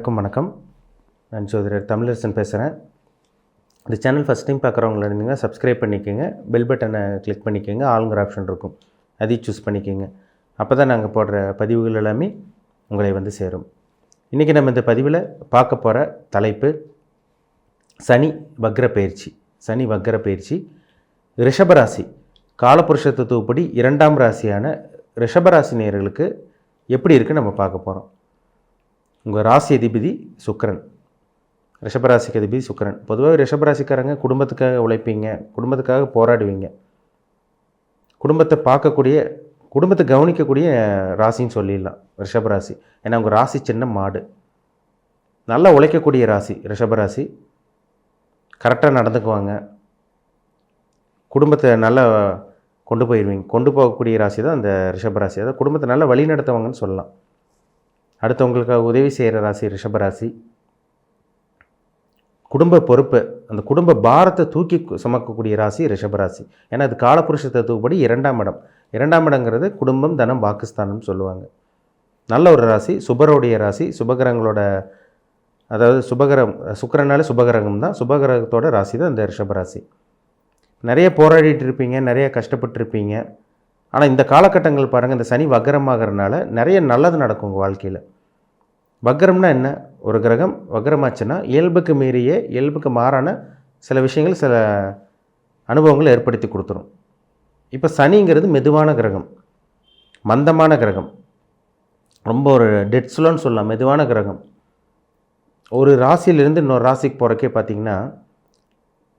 எல்லாருக்கும் வணக்கம். நான் சோதரர் தமிழரசன் பேசுகிறேன் இந்த சேனல் ஃபஸ்ட் டைம் பார்க்குறவங்கள இருந்தீங்கன்னா சப்ஸ்கிரைப் பண்ணிக்கோங்க. பெல் பட்டனை கிளிக் பண்ணிக்கோங்க. ஆளுங்கிற ஆப்ஷன் இருக்கும். அதையும் சூஸ் பண்ணிக்கோங்க. அப்போ தான் நாங்கள் போடுற பதிவுகள் எல்லாமே உங்களை வந்து சேரும். இன்றைக்கி நம்ம இந்த பதிவில் பார்க்க போகிற தலைப்பு சனி வக்ர பயிற்சி. சனி வக்ர பயிற்சி. ரிஷபராசி காலபுருஷ தத்துவப்படி இரண்டாம் ராசியான ரிஷபராசி நேயர்களுக்கு எப்படி இருக்குன்னு நம்ம பார்க்க போகிறோம் உங்கள் ராசி அதிபதி சுக்கரன். ரிஷபராசிக்கு அதிபதி சுக்கரன். பொதுவாக ரிஷபராசிக்காரங்க குடும்பத்துக்காக உழைப்பீங்க குடும்பத்துக்காக போராடுவீங்க. குடும்பத்தை பார்க்கக்கூடிய குடும்பத்தை கவனிக்கக்கூடிய ராசின்னு சொல்லிடலாம் ரிஷபராசி. ஏன்னா உங்கள் ராசி சின்ன மாடு. நல்லா உழைக்கக்கூடிய ராசி ரிஷபராசி. கரெக்டாக நடந்துக்குவாங்க. குடும்பத்தை நல்லா கொண்டு போயிடுவீங்க கொண்டு போகக்கூடிய ராசி தான் அந்த ரிஷபராசி. அதாவது குடும்பத்தை நல்லா வழி நடத்துவாங்கன்னு சொல்லலாம். அடுத்தவங்களுக்காக உதவி செய்கிற ராசி ரிஷபராசி குடும்ப பொறுப்பு அந்த குடும்ப பாரத்தை தூக்கி சுமக்கக்கூடிய ராசி ரிஷபராசி ஏன்னா அது காலபுருஷ தத்துவப்படி இரண்டாம் இடம். இரண்டாம் இடங்கிறது குடும்பம் தனம் பாகிஸ்தானம் சொல்லுவாங்க. நல்ல ஒரு ராசி சுபருடைய ராசி சுபகிரகங்களோட அதாவது சுபகிரகம் சுக்கரனாலே சுபகிரகம் தான் சுபகிரகத்தோட ராசி தான் இந்த ரிஷபராசி நிறைய போராடிட்டு இருப்பீங்க நிறைய கஷ்டப்பட்டிருப்பீங்க ஆனால் இந்த காலகட்டங்கள் பாருங்கள் இந்த சனி வக்கரமாகறனால நிறைய நல்லது நடக்கும் உங்கள் வாழ்க்கையில். வக்கரம்னா என்ன? ஒரு கிரகம் வக்கரமாச்சுன்னா இயல்புக்கு மீறிய இயல்புக்கு மாறான சில விஷயங்கள் சில அனுபவங்களை ஏற்படுத்தி கொடுத்துரும். இப்போ சனிங்கிறது மெதுவான கிரகம் மந்தமான கிரகம். ரொம்ப ஒரு டெட் ஸ்லோன்னு சொல்லலாம் மெதுவான கிரகம். ஒரு ராசியிலிருந்து இன்னொரு ராசிக்கு போகிறக்கே பார்த்திங்கன்னா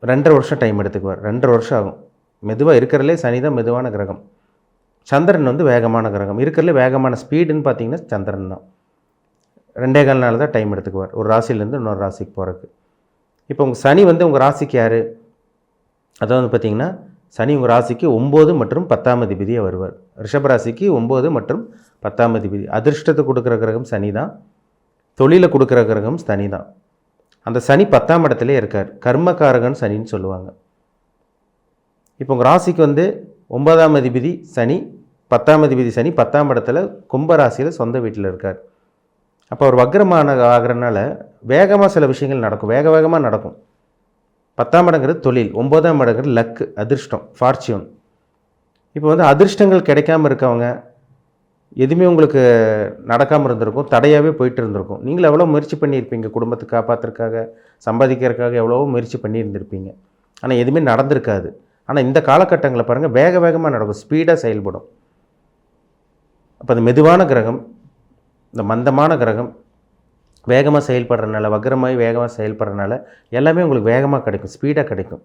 ரெண்டரை வருஷம் டைம் எடுத்துக்குவார். ரெண்டரை வருஷம் ஆகும். மெதுவாக இருக்கிறதுலே சனி தான் மெதுவான கிரகம். சந்திரன் வந்து வேகமான கிரகம். இருக்கிறதுலே வேகமான ஸ்பீடுன்னு பார்த்தீங்கன்னா சந்திரன் தான். ரெண்டே கால் நாள் தான் டைம் எடுத்துக்குவார். ஒரு ராசிலேருந்து இன்னொரு ராசிக்கு போகிறதுக்கு இப்போ உங்கள் சனி வந்து உங்கள் ராசிக்கு யார்? அதாவது பார்த்தீங்கன்னா சனி உங்கள் ராசிக்கு ஒம்பது மற்றும் பத்தாம் அதிபதியாக வருவார். ரிஷபராசிக்கு ஒம்பது மற்றும் பத்தாம் அதிபதி. அதிர்ஷ்டத்தை கொடுக்குற கிரகம் சனி தான். தொழிலை கொடுக்குற கிரகம் சனி தான். அந்த சனி பத்தாம் இடத்துலே இருக்கார். கர்மகாரகன் சனின்னு சொல்லுவாங்க. இப்போ உங்கள் ராசிக்கு வந்து ஒன்பதாம் அதிபதி சனி பத்தாம் அதிபதி சனி பத்தாம் இடத்துல கும்பராசியில் சொந்த வீட்டில் இருக்கார். அப்போ அவர் வக்ரமான ஆகிறனால வேகமாக சில விஷயங்கள் நடக்கும். வேக வேகமாக நடக்கும். பத்தாம் இடங்கிறது தொழில் ஒன்பதாம் இடங்கிறது லக்கு அதிர்ஷ்டம் ஃபார்ச்சூன் இப்போ வந்து அதிர்ஷ்டங்கள் கிடைக்காம இருக்கவங்க எதுவுமே உங்களுக்கு நடக்காமல் இருந்திருக்கும் தடையாகவே போயிட்டு இருந்திருக்கும். நீங்கள் எவ்வளோ முயற்சி பண்ணியிருப்பீங்க குடும்பத்தை காப்பாற்றுறதுக்காக சம்பாதிக்கிறதுக்காக எவ்வளவோ முயற்சி பண்ணியிருந்திருப்பீங்க. ஆனால் எதுவுமே நடந்திருக்காது. ஆனால் இந்த காலகட்டங்களில் பாருங்கள் வேக வேகமாக நடக்கும். ஸ்பீடாக செயல்படும். அப்போ அந்த மெதுவான கிரகம் இந்த மந்தமான கிரகம் வேகமாக செயல்படுறதுனால வக்ரமாய் வேகமாக செயல்படுறதுனால எல்லாமே உங்களுக்கு வேகமாக கிடைக்கும் ஸ்பீடாக கிடைக்கும்.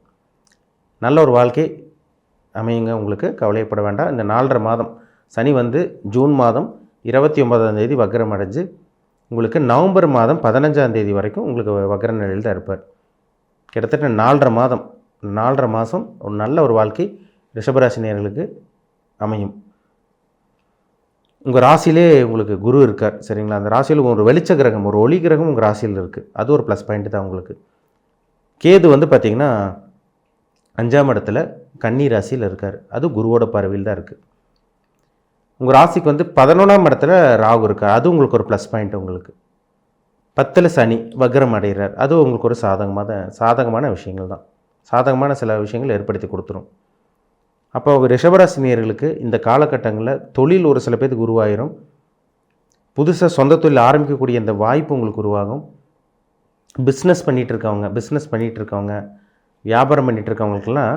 நல்ல ஒரு வாழ்க்கை அமையுங்க உங்களுக்கு கவலைப்பட வேண்டாம். இந்த நாலரை மாதம் சனி வந்து ஜூன் மாதம் இருபத்தி ஒன்பதாம் தேதி வக்ரம் அடைஞ்சு உங்களுக்கு நவம்பர் மாதம் பதினஞ்சாம் தேதி வரைக்கும் உங்களுக்கு வக்ர நிலையில் தான் இருப்பார். கிட்டத்தட்ட நாலரை மாதம் நாலரை மாதம் ஒரு நல்ல ஒரு வாழ்க்கை ரிஷபராசினியர்களுக்கு அமையும். உங்கள் ராசியிலே உங்களுக்கு குரு இருக்கார் சரிங்களா? அந்த ராசியில் ஒரு வெளிச்ச கிரகம் ஒரு ஒளி கிரகம் உங்கள் ராசியில் இருக்குது அது ஒரு ப்ளஸ் பாயிண்ட் தான் உங்களுக்கு. கேது வந்து பார்த்திங்கன்னா அஞ்சாம் இடத்துல கன்னி ராசியில் இருக்கார். அது குருவோட பார்வையில் தான் இருக்குது உங்கள் ராசிக்கு வந்து பதினொன்றாம் இடத்துல ராகு இருக்கார். அது உங்களுக்கு ஒரு ப்ளஸ் பாயிண்ட் உங்களுக்கு. பத்தில் சனி வக்ரம் அடைகிறார் அது உங்களுக்கு ஒரு சாதகமான சாதகமான விஷயங்கள் தான். சாதகமான சில விஷயங்கள் ஏற்படுத்தி கொடுத்துரும். அப்போ ரிஷபராசினியர்களுக்கு இந்த காலகட்டங்களில் தொழில் ஒரு சில பேருக்கு உருவாயிரும். புதுசாக சொந்த தொழில் ஆரம்பிக்கக்கூடிய இந்த வாய்ப்பு உங்களுக்கு உருவாகும். பிஸ்னஸ் பண்ணிகிட்டு இருக்கவங்க பிஸ்னஸ் பண்ணிகிட்டு இருக்கவங்க வியாபாரம் பண்ணிகிட்டு இருக்கவங்களுக்கெல்லாம்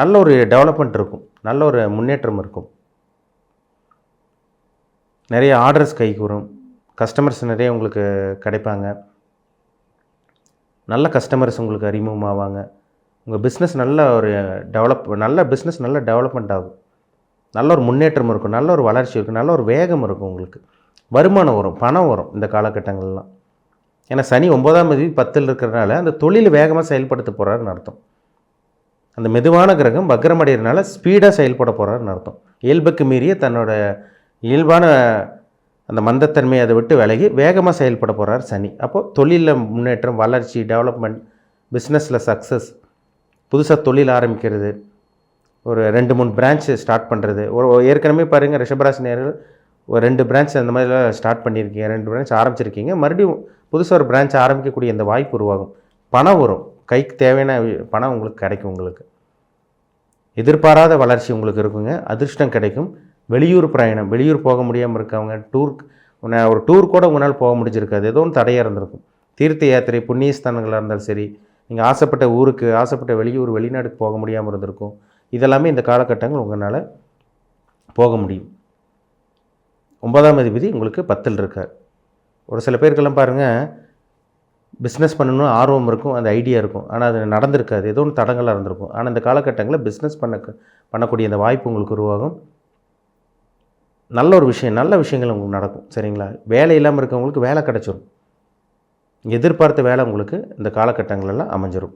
நல்ல ஒரு டெவலப்மெண்ட் இருக்கும். நல்ல ஒரு முன்னேற்றம் இருக்கும். நிறைய ஆர்டர்ஸ் கைக்கு வரும் கஸ்டமர்ஸ் நிறைய உங்களுக்கு கிடைப்பாங்க. நல்ல கஸ்டமர்ஸ் உங்களுக்கு அறிமுகம் ஆவாங்க உங்கள் பிஸ்னஸ் நல்ல ஒரு டெவலப் நல்ல பிஸ்னஸ் நல்ல டெவலப்மெண்ட் ஆகும். நல்ல ஒரு முன்னேற்றம் இருக்கும் நல்ல ஒரு வளர்ச்சி இருக்கும் நல்ல ஒரு வேகம் இருக்கும் உங்களுக்கு. வருமானம் வரும் பணம் வரும் இந்த காலகட்டங்கள்லாம். ஏன்னா சனி ஒன்பதாம் தேதி பத்தில் இருக்கிறனால அந்த தொழில் வேகமாக செயல்படுத்த போகிறாருன்னு அர்த்தம். அந்த மெதுவான கிரகம் பக்ரமடைகிறனால ஸ்பீடாக செயல்பட போகிறாருன்னு அர்த்தம். இயல்புக்கு மீறிய தன்னோட இயல்பான அந்த மந்தத்தன்மையை அதை விட்டு விலகி வேகமாக செயல்பட போகிறார் சனி. அப்போது தொழிலில் முன்னேற்றம் வளர்ச்சி டெவலப்மெண்ட் பிஸ்னஸில் சக்ஸஸ் புதுசாக தொழில் ஆரம்பிக்கிறது. ஒரு ரெண்டு மூணு பிரான்ச் ஸ்டார்ட் பண்ணுறது ஒரு ஏற்கனவே பாருங்கள் ரிஷபராசி நேர்கள் ஒரு ரெண்டு பிரான்ச் அந்த மாதிரிலாம் ஸ்டார்ட் பண்ணியிருக்கீங்க. ரெண்டு பிரான்ச் ஆரம்பிச்சிருக்கீங்க. மறுபடியும் புதுசாக ஒரு பிரான்ச் ஆரம்பிக்கக்கூடிய அந்த வாய்ப்பு உருவாகும். பணம் வரும். கைக்கு தேவையான பணம் உங்களுக்கு கிடைக்கும் உங்களுக்கு. எதிர்பாராத வளர்ச்சி உங்களுக்கு இருக்குங்க. அதிர்ஷ்டம் கிடைக்கும். வெளியூர் பிரயாணம் வெளியூர் போக முடியாமல் இருக்கவங்க டூர் ஒரு டூர் கூட உங்களால் போக முடிஞ்சிருக்காது. ஏதோ ஒன்று தடையாக இருந்திருக்கும். தீர்த்த யாத்திரை புண்ணியஸ்தானங்களாக இருந்தாலும் சரி நீங்கள் ஆசைப்பட்ட ஊருக்கு ஆசைப்பட்ட வெளியூர் வெளிநாடுக்கு போக முடியாமல் இருந்திருக்கும். இதெல்லாமே இந்த காலகட்டங்கள் உங்களால் போக முடியும். ஒன்பதாம் அதிபதி உங்களுக்கு பத்தில் இருக்கார். ஒரு சில பேருக்கெல்லாம் பாருங்கள் பிஸ்னஸ் பண்ணணும் ஆர்வம் இருக்கும் அந்த ஐடியா இருக்கும். ஆனால் அது நடந்திருக்காது. ஏதோ ஒன்று தடங்களாக இருந்திருக்கும். ஆனால் இந்த காலகட்டங்களில் பிஸ்னஸ் பண்ண பண்ணக்கூடிய அந்த வாய்ப்பு உங்களுக்கு உருவாகும். நல்ல ஒரு விஷயம் நல்ல விஷயங்கள் உங்களுக்கு நடக்கும். சரிங்களா? வேலை இல்லாமல் இருக்கவங்களுக்கு வேலை கிடச்சிரும். எதிர்பார்த்த வேலை உங்களுக்கு இந்த காலகட்டங்களெல்லாம் அமைஞ்சிரும்.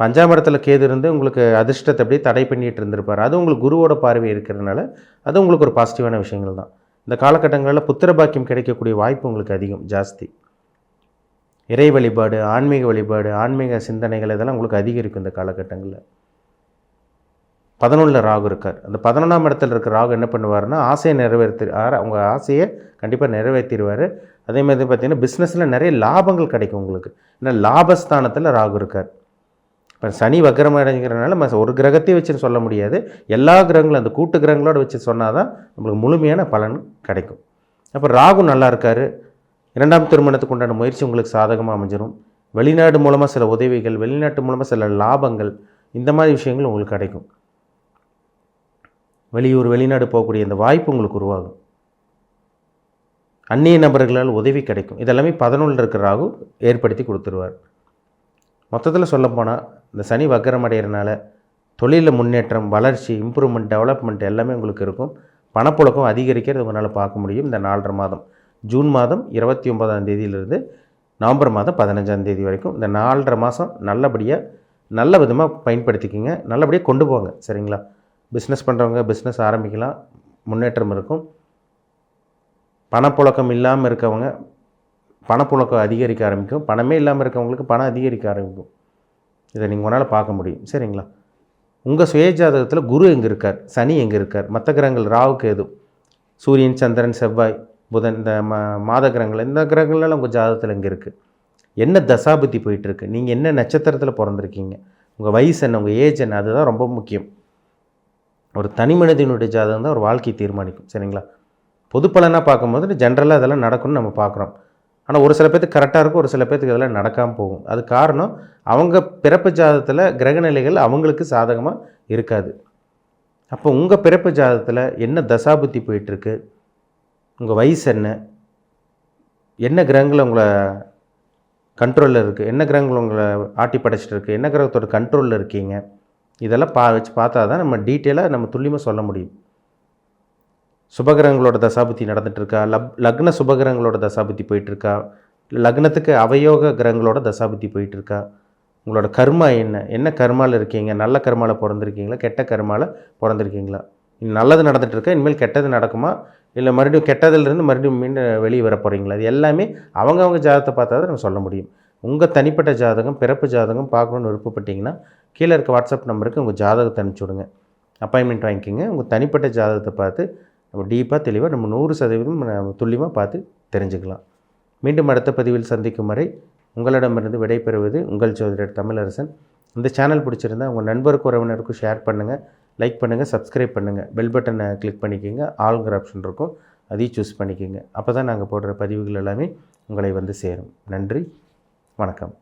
பஞ்சாம் இடத்துல கேது இருந்து உங்களுக்கு அதிர்ஷ்டத்தை அப்படியே தடை பண்ணிட்டு இருந்திருப்பார். அது உங்களுக்கு குருவோட பார்வை இருக்கிறதுனால அது உங்களுக்கு ஒரு பாசிட்டிவான விஷயங்கள் தான். இந்த காலகட்டங்களில் புத்திர பாக்கியம் கிடைக்கக்கூடிய வாய்ப்பு உங்களுக்கு அதிகம் ஜாஸ்தி. இறை வழிபாடு ஆன்மீக வழிபாடு ஆன்மீக சிந்தனைகள் இதெல்லாம் உங்களுக்கு அதிகரிக்கும் இந்த காலகட்டங்களில். பதினொன்றில் ராகு இருக்கார். அந்த பதினொன்றாம் இடத்துல இருக்கிற ராகு என்ன பண்ணுவார்னா ஆசையை நிறைவேற்றி அவங்க ஆசையை கண்டிப்பாக நிறைவேற்றிடுவார் அதே மாதிரி பார்த்திங்கன்னா பிஸ்னஸில் நிறைய லாபங்கள் கிடைக்கும் உங்களுக்கு. ஏன்னா லாபஸ்தானத்தில் ராகு இருக்கார். இப்போ சனி வக்கரம் அடைஞ்சிக்கிறனால ம- ஒரு கிரகத்தையும் வச்சுன்னு சொல்ல முடியாது. எல்லா கிரகங்களும் அந்த கூட்டு கிரகங்களோடு வச்சு சொன்னால் தான் நம்மளுக்கு முழுமையான பலன் கிடைக்கும். அப்போ ராகு நல்லா இருக்கார். இரண்டாம் திருமணத்துக்கு உண்டான முயற்சி உங்களுக்கு சாதகமாக அமைஞ்சிரும். வெளிநாடு மூலமாக சில உதவிகள் வெளிநாட்டு மூலமாக சில லாபங்கள் இந்த மாதிரி விஷயங்கள் உங்களுக்கு கிடைக்கும். வெளியூர் வெளிநாடு போகக்கூடிய இந்த வாய்ப்பு உங்களுக்கு உருவாகும். அந்நிய நபர்களால் உதவி கிடைக்கும். இதெல்லாமே பதினொன்று இருக்கிற ராகு ஏற்படுத்தி கொடுத்துருவார். மொத்தத்தில் சொல்லப்போனால் இந்த சனி வக்கரம் அடைகிறனால தொழிலில் முன்னேற்றம் வளர்ச்சி இம்ப்ரூவ்மெண்ட் டெவலப்மெண்ட் எல்லாமே உங்களுக்கு இருக்கும். பணப்புழக்கம் அதிகரிக்கிறது உங்களால் பார்க்க முடியும். இந்த நாலரை மாதம். ஜூன் மாதம் இருபத்தி ஒன்பதாம் தேதியிலிருந்து நவம்பர் மாதம் பதினஞ்சாம் தேதி வரைக்கும் இந்த நாலரை மாதம் நல்லபடியாக நல்ல விதமாக பயன்படுத்திக்கிங்க. நல்லபடியாக கொண்டு போங்க. சரிங்களா? பிஸ்னஸ் பண்ணுறவங்க பிஸ்னஸ் ஆரம்பிக்கலாம். முன்னேற்றம் இருக்கும். பணப்புழக்கம் இல்லாமல் இருக்கவங்க பணப்புழக்கம் அதிகரிக்க ஆரம்பிக்கும். பணமே இல்லாமல் இருக்கவங்களுக்கு பணம் அதிகரிக்க ஆரம்பிக்கும். இதை நீங்கள் உங்களால் பார்க்க முடியும். சரிங்களா? உங்கள் சுயஜாதகத்தில் குரு எங்கே இருக்கார்? சனி எங்கே இருக்கார்? மற்ற கிரகங்கள் ராவுக்கு எது சூரியன் சந்திரன் செவ்வாய் புதன் இந்த ம மாத கிரகங்கள் இந்த கிரகங்கள்லாம் உங்கள் ஜாதகத்தில் எங்கே இருக்குது என்ன தசாபுத்தி போயிட்டுருக்கு நீங்கள் என்ன நட்சத்திரத்தில் பிறந்திருக்கீங்க? உங்கள் வயசு என்ன? உங்கள் ஏஜ் என்ன? அதுதான் ரொம்ப முக்கியம். ஒரு தனி மனிதனுடைய ஜாதகம் தான் ஒரு வாழ்க்கையை தீர்மானிக்கும் சரிங்களா? பொதுப்பலனாக பார்க்கும்போது ஜென்ரலாக அதெல்லாம் நடக்கும்னு நம்ம பார்க்குறோம். ஆனால் ஒரு சில பேர்த்துக்கு கரெக்டாக இருக்கும் ஒரு சில பேர்த்துக்கு அதெல்லாம் நடக்காமல் போகும். அது காரணம் அவங்க பிறப்பு ஜாதகத்தில் கிரகநிலைகள் அவங்களுக்கு சாதகமாக இருக்காது. அப்போ உங்கள் பிறப்பு ஜாதகத்தில் என்ன தசாபுத்தி போயிட்டுருக்கு? உங்கள் வயசு என்ன? என்ன கிரகங்கள் உங்களை கண்ட்ரோலில் இருக்குது என்ன கிரகங்கள் உங்களை ஆட்டி படைச்சிட்டு இருக்குது என்ன கிரகத்தோட கண்ட்ரோலில் இருக்கீங்க? இதெல்லாம் பா வச்சு பார்த்தா தான் நம்ம டீட்டெயிலாக நம்ம துல்லியமாக சொல்ல முடியும். சுபகிரகங்களோட தசாபுத்தி நடந்துட்டு லப் லக்ன சுபகிரகங்களோட தசாபுத்தி போயிட்டுருக்கா லக்னத்துக்கு அவயோக கிரகங்களோட தசாபுத்தி போயிட்டுருக்கா. உங்களோட கர்மா என்ன? என்ன கர்மாவில் இருக்கீங்க? நல்ல கர்மாவில் பிறந்திருக்கீங்களா? கெட்ட கர்மாவில் பிறந்திருக்கீங்களா? இனி நல்லது நடந்துகிட்ருக்கா இருக்கா இனிமேல் கெட்டது நடக்குமா? இல்லை மறுபடியும் கெட்டதுலேருந்து மறுபடியும் மீண்டும் வெளியே வர போகிறீங்களா இது எல்லாமே அவங்கவுங்க ஜாதகத்தை பார்த்தா தான் நம்ம சொல்ல முடியும். உங்கள் தனிப்பட்ட ஜாதகம் பிறப்பு ஜாதகம் பார்க்கணுன்னு விருப்பப்பட்டீங்கன்னா கீழே இருக்க வாட்ஸ்அப் நம்பருக்கு உங்கள் ஜாதகத்தை அனுப்பிச்சி விடுங்க. அப்பாயின்மெண்ட் வாங்கிக்கோங்க. உங்கள் தனிப்பட்ட ஜாதகத்தை பார்த்து நம்ம டீப்பாக தெளிவாக நம்ம நூறு சதவீதம் நம்ம துல்லியமாக பார்த்து தெரிஞ்சுக்கலாம். மீண்டும் அடுத்த பதிவில் சந்திக்கும் வரை உங்களிடமிருந்து விடைபெறுவது உங்கள் ஜோதிடர் தமிழரசன். இந்த சேனல் பிடிச்சிருந்தா உங்கள் நண்பருக்கு உறவினருக்கும் ஷேர் பண்ணுங்கள் லைக் பண்ணுங்கள் சப்ஸ்கிரைப் பண்ணுங்கள் பெல் பட்டனை கிளிக் பண்ணிக்கோங்க. ஆளுங்கிற ஆப்ஷன் இருக்கும். அதையும் சூஸ் பண்ணிக்கோங்க. அப்போ தான் நாங்கள் போடுற பதிவுகள் எல்லாமே உங்களை வந்து சேரும். நன்றி. வணக்கம்.